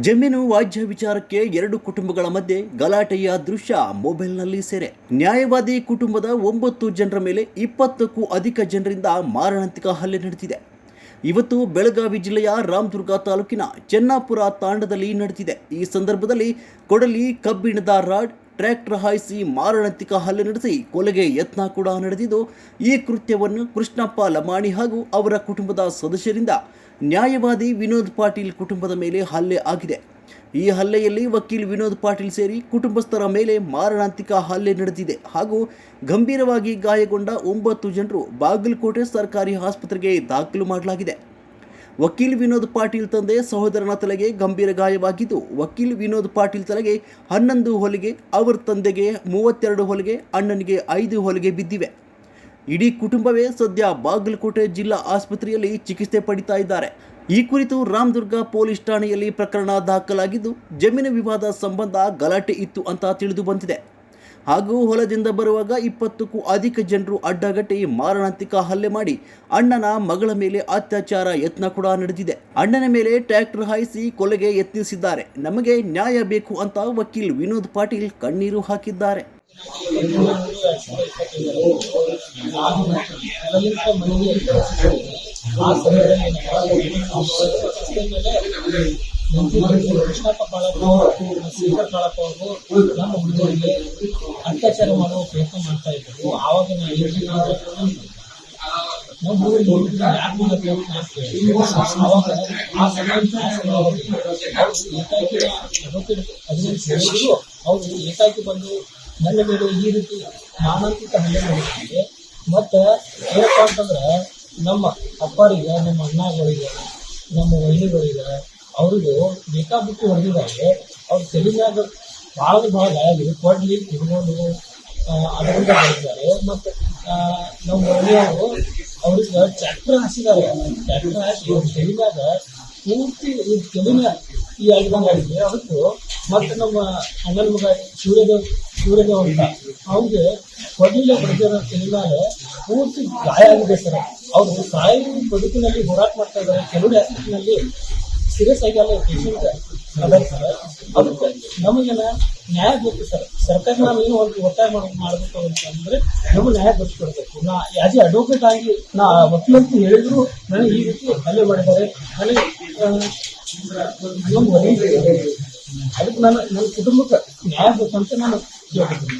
ಜಮೀನು ವಾಜ್ಯ ವಿಚಾರಕ್ಕೆ ಎರಡು ಕುಟುಂಬಗಳ ಮಧ್ಯೆ ಗಲಾಟೆಯ ದೃಶ್ಯ ಮೊಬೈಲ್ನಲ್ಲಿ ಸೆರೆ. ನ್ಯಾಯವಾದಿ ಕುಟುಂಬದ ಒಂಬತ್ತು ಜನರ ಮೇಲೆ ಇಪ್ಪತ್ತಕ್ಕೂ ಅಧಿಕ ಜನರಿಂದ ಮಾರಣಾಂತಿಕ ಹಲ್ಲೆ ನಡೆದಿದೆ. ಇವತ್ತು ಬೆಳಗಾವಿ ಜಿಲ್ಲೆಯ ರಾಮದುರ್ಗ ತಾಲೂಕಿನ ಚೆನ್ನಾಪುರ ತಾಂಡದಲ್ಲಿ ನಡೆದಿದೆ. ಈ ಸಂದರ್ಭದಲ್ಲಿ ಕೊಡಲಿ ಕಬ್ಬಿಣದ ರಾಡ್ ಟ್ರ್ಯಾಕ್ಟರ್ ಹಾಯಿಸಿ ಮಾರಣಾಂತಿಕ ಹಲ್ಲೆ ನಡೆಸಿ ಕೊಲೆಗೆ ಯತ್ನ ಕೂಡ ನಡೆದಿದ್ದು, ಈ ಕೃತ್ಯವನ್ನು ಕೃಷ್ಣಪ್ಪ ಲಮಾಣಿ ಹಾಗೂ ಅವರ ಕುಟುಂಬದ ಸದಸ್ಯರಿಂದ ನ್ಯಾಯವಾದಿ ವಿನೋದ್ ಪಾಟೀಲ್ ಕುಟುಂಬದ ಮೇಲೆ ಹಲ್ಲೆ ಆಗಿದೆ. ಈ ಹಲ್ಲೆಯಲ್ಲಿ ವಕೀಲ್ ವಿನೋದ್ ಪಾಟೀಲ್ ಸೇರಿ ಕುಟುಂಬಸ್ಥರ ಮೇಲೆ ಮಾರಣಾಂತಿಕ ಹಲ್ಲೆ ನಡೆದಿದೆ ಹಾಗೂ ಗಂಭೀರವಾಗಿ ಗಾಯಗೊಂಡ ಒಂಬತ್ತು ಜನರು ಬಾಗಲಕೋಟೆ ಸರ್ಕಾರಿ ಆಸ್ಪತ್ರೆಗೆ ದಾಖಲು ಮಾಡಲಾಗಿದೆ. ವಕೀಲ್ ವಿನೋದ್ ಪಾಟೀಲ್ ತಂದೆ ಸಹೋದರನ ತಲೆಗೆ ಗಂಭೀರ ಗಾಯವಾಗಿದ್ದು, ವಕೀಲ್ ವಿನೋದ್ ಪಾಟೀಲ್ ತಲೆಗೆ ಹನ್ನೊಂದು ಹೊಲಿಗೆ, ಅವರ ತಂದೆಗೆ ಮೂವತ್ತೆರಡು ಹೊಲಿಗೆ, ಅಣ್ಣನಿಗೆ ಐದು ಹೊಲಿಗೆ ಬಿದ್ದಿವೆ. ಇಡೀ ಕುಟುಂಬವೇ ಸದ್ಯ ಬಾಗಲಕೋಟೆ ಜಿಲ್ಲಾ ಆಸ್ಪತ್ರೆಯಲ್ಲಿ ಚಿಕಿತ್ಸೆ ಪಡಿತಾ ಇದ್ದಾರೆ. ಈ ಕುರಿತು ರಾಮದುರ್ಗ ಪೊಲೀಸ್ ಠಾಣೆಯಲ್ಲಿ ಪ್ರಕರಣ ದಾಖಲಾಗಿದ್ದು, ಜಮೀನು ವಿವಾದ ಸಂಬಂಧ ಗಲಾಟೆ ಇತ್ತು ಅಂತ ತಿಳಿದು ಬಂದಿದೆ. ಹಾಗೂ ಹೊಲದಿಂದ ಬರುವಾಗ ಇಪ್ಪತ್ತಕ್ಕೂ ಅಧಿಕ ಜನರು ಅಡ್ಡಗಟ್ಟಿ ಮಾರಣಾಂತಿಕ ಹಲ್ಲೆ ಮಾಡಿ ಅಣ್ಣನ ಮಗಳ ಮೇಲೆ ಅತ್ಯಾಚಾರ ಯತ್ನ ಕೂಡ ನಡೆದಿದೆ. ಅಣ್ಣನ ಮೇಲೆ ಟ್ರ್ಯಾಕ್ಟರ್ ಹಾಯಿಸಿ ಕೊಲೆಗೆ ಯತ್ನಿಸಿದ್ದಾರೆ. ನಮಗೆ ನ್ಯಾಯ ಬೇಕು ಅಂತ ವಕೀಲ್ ವಿನೋದ್ ಪಾಟೀಲ್ ಕಣ್ಣೀರು ಹಾಕಿದ್ದಾರೆ. ನಮ್ಮ ಹುಡುಗರಿಗೆ ಅತ್ಯಾಚಾರ ಮಾಡುವ ಪ್ರಯತ್ನ ಮಾಡ್ತಾ ಇದ್ರು ಆವಾಗ ನಾವು ನಮ್ಮ ಆವಾಗ ಆ ಅವ್ರು ಏಕಾಏಕಿ ಬಂದು ನನ್ನ ಮೇಲೆ ಈ ರೀತಿ ಮಾನಸಿಕ ಹಲ್ಲೆ ಮಾಡಿದ್ದಾರೆ ಮತ್ತು ಏನಪ್ಪ ಅಂತಂದ್ರೆ ನಮ್ಮ ಅಪ್ಪರಿಗೆ, ನಮ್ಮ ಅಣ್ಣಗಳಿಗೆ, ನಮ್ಮ ವೈನಿಗಳಿಗೆ ಅವ್ರಿಗೂ ಬೇಕಾಬಿಟ್ಟು ಹೊಡೆದಿದ್ದಾರೆ. ಅವ್ರ ತಲೆ ಮ್ಯಾಗ ಭಾಳ ಭಾಳ ಗಾಯ ಆಗಿದೆ ಕೊಡ್ಲಿ ಕುಡ್ಕೊಂಡು ಅದರಿಂದ ಹೊಡೆದಿದ್ದಾರೆ. ಮತ್ತು ನಮ್ಮ ಮನೆಯವರು ಅವ್ರಿಗೆ ಟ್ರ್ಯಾಕ್ಟರ್ ಹಾಸಿದ್ದಾರೆ. ಟ್ರ್ಯಾಕ್ಟರ್ ಹಾಕಿ ಅವ್ರ ತಲೆ ಮ್ಯಾಗ ಪೂರ್ತಿ ಈ ತಲೆ ಈ ಆಗಿದಂಗೆ ಆಗಿದೆ ಅವತ್ತು ಮತ್ತು ನಮ್ಮ ಅಣ್ಣನ ಮಗ ಸೂರ್ಯದೇವ್ ಸೂರ್ಯದೇವ್ ಅಂತ, ಅವ್ರಿಗೆ ಕೊಡ್ಲಿಲ್ಲ ಹೊಡೆದಿರೋ ತಲೆ ಮೇಲೆ ಪೂರ್ತಿ ಗಾಯ ಆಗಿದೆ ಸರ್. ಅವರು ಸಾಯಿ ಬದುಕಿನಲ್ಲಿ ಹೋರಾಟ ಮಾಡ್ತಾ ಇದ್ದಾರೆ. ಕೆಲವು ಹಾಸ್ಪಿಟಲ್ನಲ್ಲಿ ಸೀರಿಯಸ್ ಆಗಿ ಪೇಷಂಟ್ ಅದಕ್ಕೆ ನಮಗೇನ ನ್ಯಾಯ ಬೇಕು ಸರ್. ಸರ್ಕಾರ ನಾವು ಏನು ಒಂದು ಒತ್ತಾಯ ಮಾಡ್- ಮಾಡಬೇಕು ಅಂತಂದ್ರೆ ನಮಗೆ ನ್ಯಾಯ ಕೊಡ್ಬೇಕು ನಾ ಯಾಜಿ ಅಡ್ವೊಕೇಟ್ ಆಗಿ ನಾ ವಕೀಲಂತ ಹೇಳಿದ್ರು, ನನಗೆ ಈ ರೀತಿ ಹಲ್ಲೆ ಮಾಡಿದ್ದಾರೆ. ನನಗೆ. ಅದಕ್ಕೆ ನಾನು ನನ್ನ ಕುಟುಂಬಕ್ಕೆ ನ್ಯಾಯ ಬೇಕಂತ ನಾನು ಕೇಳ್ಕೊತೀನಿ.